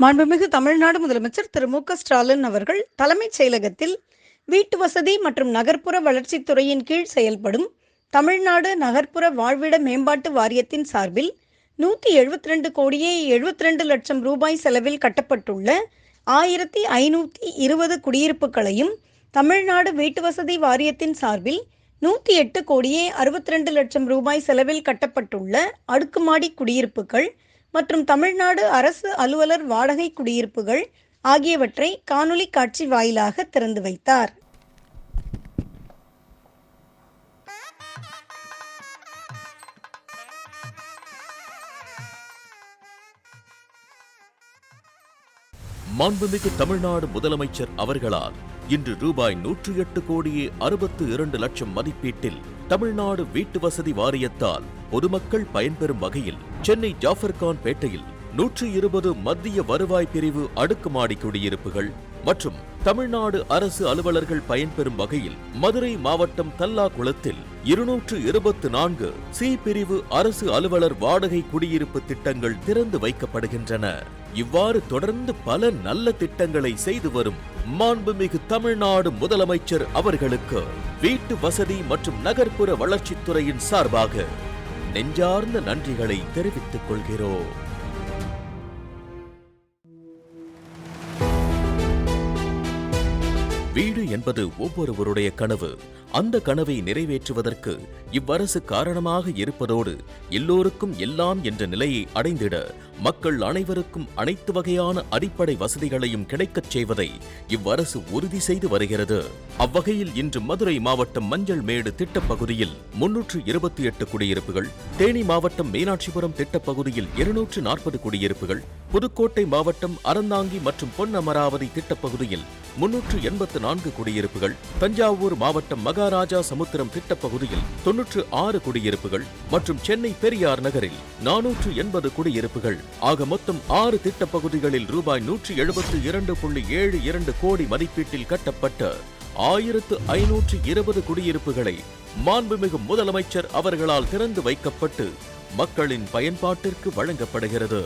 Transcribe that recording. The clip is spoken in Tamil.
மாண்புமிகு தமிழ்நாடு முதலமைச்சர் திரு மு க ஸ்டாலின் அவர்கள் தலைமைச் செயலகத்தில் வீட்டு வசதி மற்றும் நகர்ப்புற வளர்ச்சித் துறையின் கீழ் செயல்படும் தமிழ்நாடு நகர்ப்புற வாழ்விட மேம்பாட்டு வாரியத்தின் சார்பில் நூற்றி எழுபத்தி ரெண்டு கோடியே எழுபத்தி ரெண்டு லட்சம் ரூபாய் செலவில் கட்டப்பட்டுள்ள ஆயிரத்தி ஐநூற்றி இருபது குடியிருப்புகளையும் தமிழ்நாடு வீட்டு வசதி வாரியத்தின் சார்பில் நூற்றி எட்டு கோடியே அறுபத்தி ரெண்டு லட்சம் ரூபாய் செலவில் கட்டப்பட்டுள்ள அடுக்குமாடி குடியிருப்புகள் மற்றும் தமிழ்நாடு அரசு அலுவலர் வாடகை குடியிருப்புகள் ஆகியவற்றை காணொலி காட்சி வாயிலாக திறந்து வைத்தார். மாண்புமிகு தமிழ்நாடு முதலமைச்சர் அவர்களால் இன்று ரூபாய் நூற்றி எட்டு கோடியே அறுபத்து இரண்டு லட்சம் மதிப்பீட்டில் தமிழ்நாடு வீட்டு வசதி வாரியத்தால் பொதுமக்கள் பயன்பெறும் வகையில் சென்னை ஜாஃபர்கான் பேட்டையில் நூற்றி இருபது மத்திய வருவாய் பிரிவு அடுக்குமாடி குடியிருப்புகள் மற்றும் தமிழ்நாடு அரசு அலுவலர்கள் பயன்பெறும் வகையில் மதுரை மாவட்டம் தல்லாகுளத்தில் இருநூற்று இருபத்து நான்கு சி பிரிவு அரசு அலுவலர் வாடகை குடியிருப்பு திட்டங்கள் திறந்து வைக்கப்படுகின்றன. இவ்வாறு தொடர்ந்து பல நல்ல திட்டங்களை செய்து வரும் மாண்புமிகு தமிழ்நாடு முதலமைச்சர் அவர்களுக்கு வீட்டு வசதி மற்றும் நகர்ப்புற வளர்ச்சித்துறையின் சார்பாக நெஞ்சார்ந்த நன்றிகளை தெரிவித்துக் கொள்கிறோம். வீடு என்பது ஒவ்வொருவருடைய கனவு. அந்த கனவை நிறைவேற்றுவதற்கு இவ்வரசு காரணமாக இருப்பதோடு எல்லோருக்கும் எல்லாம் என்ற நிலையை அடைந்திட மக்கள் அனைவருக்கும் அனைத்து வகையான அடிப்படை வசதிகளையும் கிடைக்கச் செய்வதை இவ்வரசு உறுதி செய்து வருகிறது. அவ்வகையில் இன்று மதுரை மாவட்டம் மஞ்சள் மேடு திட்டப்பகுதியில் முன்னூற்று இருபத்தி எட்டு குடியிருப்புகள் தேனி மாவட்டம் மீனாட்சிபுரம் திட்டப்பகுதியில் இருநூற்று நாற்பது குடியிருப்புகள் புதுக்கோட்டை மாவட்டம் அறந்தாங்கி மற்றும் பொன்னமராவதி திட்டப்பகுதியில் முன்னூற்று எண்பத்து நான்கு குடியிருப்புகள் தஞ்சாவூர் மாவட்டம் மகாராஜா சமுத்திரம் திட்டப்பகுதியில் தொன்னூற்று ஆறு குடியிருப்புகள் மற்றும் சென்னை பெரியார் நகரில் நானூற்று எண்பது குடியிருப்புகள். ஆக மொத்தம் ஆறு திட்டப்பகுதிகளில் ரூபாய் நூற்றி எழுபத்து இரண்டு புள்ளி ஏழு இரண்டு கோடி மதிப்பீட்டில் கட்டப்பட்ட ஆயிரத்து ஐநூற்று இருபது குடியிருப்புகளை மாண்புமிகு முதலமைச்சர் அவர்களால் திறந்து வைக்கப்பட்டு மக்களின் பயன்பாட்டிற்கு வழங்கப்படுகிறது.